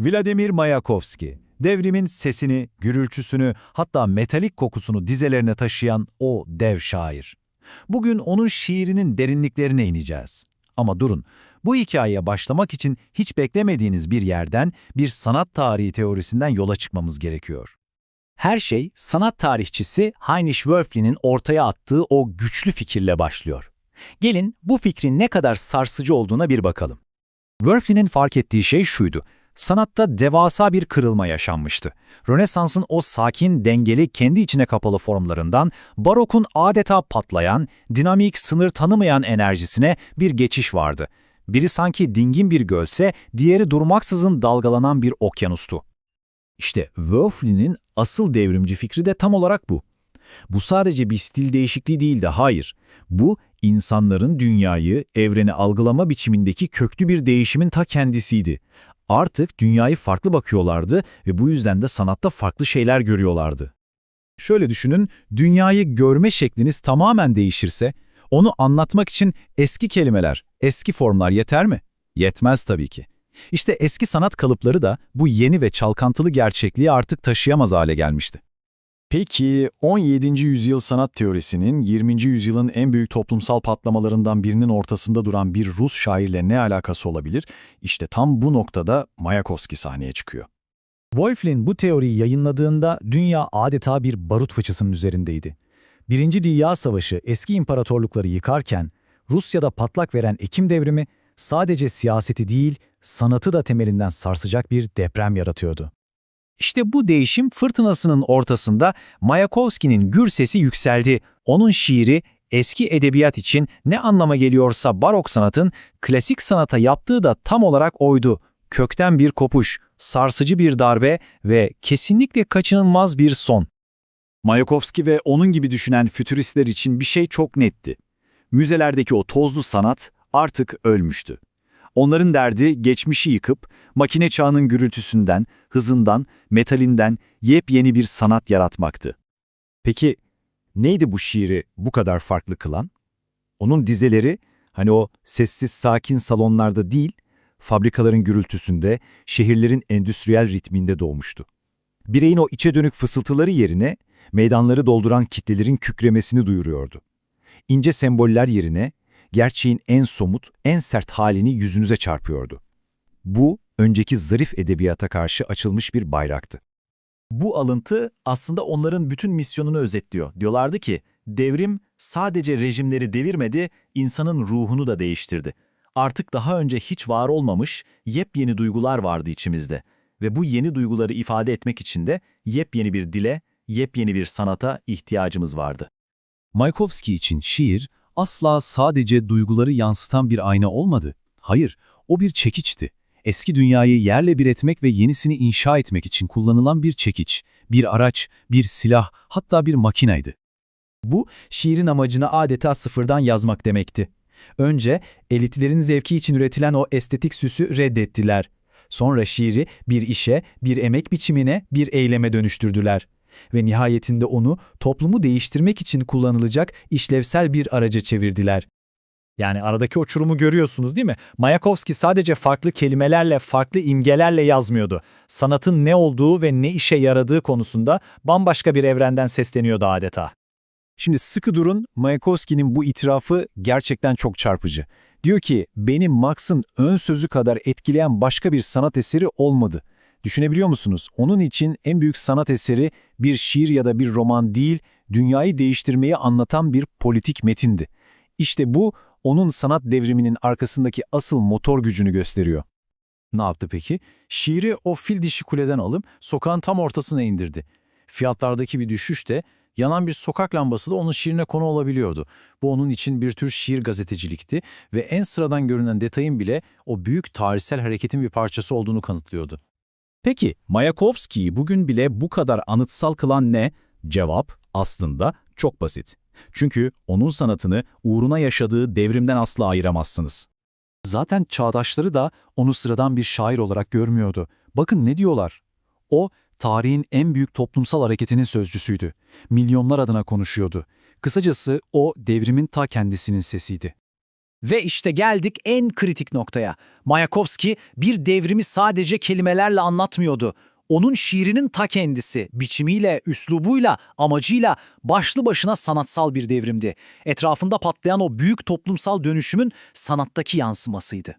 Vladimir Mayakovski, devrimin sesini, gürültüsünü, hatta metalik kokusunu dizelerine taşıyan o dev şair. Bugün onun şiirinin derinliklerine ineceğiz. Ama durun, bu hikayeye başlamak için hiç beklemediğiniz bir yerden, bir sanat tarihi teorisinden yola çıkmamız gerekiyor. Her şey sanat tarihçisi Heinrich Wölfli'nin ortaya attığı o güçlü fikirle başlıyor. Gelin bu fikrin ne kadar sarsıcı olduğuna bir bakalım. Wölfli'nin fark ettiği şey şuydu. Sanatta devasa bir kırılma yaşanmıştı. Rönesans'ın o sakin, dengeli, kendi içine kapalı formlarından barokun adeta patlayan, dinamik, sınır tanımayan enerjisine bir geçiş vardı. Biri sanki dingin bir gölse, diğeri durmaksızın dalgalanan bir okyanustu. İşte Wölfli'nin asıl devrimci fikri de tam olarak bu. Bu sadece bir stil değişikliği değildi, hayır. Bu, insanların dünyayı, evreni algılama biçimindeki köklü bir değişimin ta kendisiydi. Artık dünyayı farklı bakıyorlardı ve bu yüzden de sanatta farklı şeyler görüyorlardı. Şöyle düşünün, dünyayı görme şekliniz tamamen değişirse, onu anlatmak için eski kelimeler, eski formlar yeter mi? Yetmez tabii ki. İşte eski sanat kalıpları da bu yeni ve çalkantılı gerçekliği artık taşıyamaz hale gelmişti. Peki 17. yüzyıl sanat teorisinin 20. yüzyılın en büyük toplumsal patlamalarından birinin ortasında duran bir Rus şairle ne alakası olabilir? İşte tam bu noktada Mayakovski sahneye çıkıyor. Wolflin bu teoriyi yayınladığında dünya adeta bir barut fıçısının üzerindeydi. Birinci Dünya Savaşı eski imparatorlukları yıkarken Rusya'da patlak veren Ekim devrimi sadece siyaseti değil sanatı da temelinden sarsacak bir deprem yaratıyordu. İşte bu değişim fırtınasının ortasında Mayakovski'nin gür sesi yükseldi. Onun şiiri eski edebiyat için ne anlama geliyorsa barok sanatın klasik sanata yaptığı da tam olarak oydu. Kökten bir kopuş, sarsıcı bir darbe ve kesinlikle kaçınılmaz bir son. Mayakovski ve onun gibi düşünen fütüristler için bir şey çok netti. Müzelerdeki o tozlu sanat artık ölmüştü. Onların derdi geçmişi yıkıp makine çağının gürültüsünden, hızından, metalinden yepyeni bir sanat yaratmaktı. Peki neydi bu şiiri bu kadar farklı kılan? Onun dizeleri hani o sessiz sakin salonlarda değil, fabrikaların gürültüsünde, şehirlerin endüstriyel ritminde doğmuştu. Bireyin o içe dönük fısıltıları yerine meydanları dolduran kitlelerin kükremesini duyuruyordu. İnce semboller yerine gerçeğin en somut, en sert halini yüzünüze çarpıyordu. Bu, önceki zarif edebiyata karşı açılmış bir bayraktı. Bu alıntı aslında onların bütün misyonunu özetliyor. Diyorlardı ki, devrim sadece rejimleri devirmedi, insanın ruhunu da değiştirdi. Artık daha önce hiç var olmamış yepyeni duygular vardı içimizde. Ve bu yeni duyguları ifade etmek için de yepyeni bir dile, yepyeni bir sanata ihtiyacımız vardı. Mayakovski için şiir asla sadece duyguları yansıtan bir ayna olmadı. Hayır, o bir çekiçti. Eski dünyayı yerle bir etmek ve yenisini inşa etmek için kullanılan bir çekiç, bir araç, bir silah, hatta bir makinaydı. Bu, şiirin amacını adeta sıfırdan yazmak demekti. Önce elitlerin zevki için üretilen o estetik süsü reddettiler. Sonra şiiri bir işe, bir emek biçimine, bir eyleme dönüştürdüler. Ve nihayetinde onu toplumu değiştirmek için kullanılacak işlevsel bir araca çevirdiler. Yani aradaki uçurumu görüyorsunuz değil mi? Mayakovski sadece farklı kelimelerle, farklı imgelerle yazmıyordu. Sanatın ne olduğu ve ne işe yaradığı konusunda bambaşka bir evrenden sesleniyordu adeta. Şimdi sıkı durun, Mayakovski'nin bu itirafı gerçekten çok çarpıcı. Diyor ki, benim Max'ın ön sözü kadar etkileyen başka bir sanat eseri olmadı. Düşünebiliyor musunuz? Onun için en büyük sanat eseri bir şiir ya da bir roman değil, dünyayı değiştirmeyi anlatan bir politik metindi. İşte bu, onun sanat devriminin arkasındaki asıl motor gücünü gösteriyor. Ne yaptı peki? Şiiri o fil dişi kuleden alıp sokağın tam ortasına indirdi. Fiyatlardaki bir düşüş de yanan bir sokak lambası da onun şiirine konu olabiliyordu. Bu onun için bir tür şiir gazetecilikti ve en sıradan görünen detayın bile o büyük tarihsel hareketin bir parçası olduğunu kanıtlıyordu. Peki Mayakovski'yi bugün bile bu kadar anıtsal kılan ne? Cevap aslında çok basit. Çünkü onun sanatını uğruna yaşadığı devrimden asla ayıramazsınız. Zaten çağdaşları da onu sıradan bir şair olarak görmüyordu. Bakın ne diyorlar? O, tarihin en büyük toplumsal hareketinin sözcüsüydü. Milyonlar adına konuşuyordu. Kısacası o devrimin ta kendisinin sesiydi. Ve işte geldik en kritik noktaya. Mayakovski bir devrimi sadece kelimelerle anlatmıyordu. Onun şiirinin ta kendisi, biçimiyle, üslubuyla, amacıyla başlı başına sanatsal bir devrimdi. Etrafında patlayan o büyük toplumsal dönüşümün sanattaki yansımasıydı.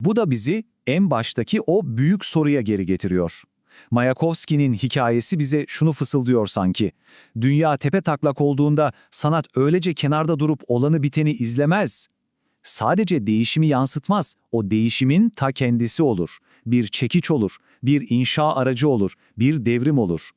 Bu da bizi en baştaki o büyük soruya geri getiriyor. Mayakovski'nin hikayesi bize şunu fısıldıyor sanki. Dünya tepe taklak olduğunda sanat öylece kenarda durup olanı biteni izlemez. Sadece değişimi yansıtmaz, o değişimin ta kendisi olur. Bir çekiç olur, bir inşa aracı olur, bir devrim olur.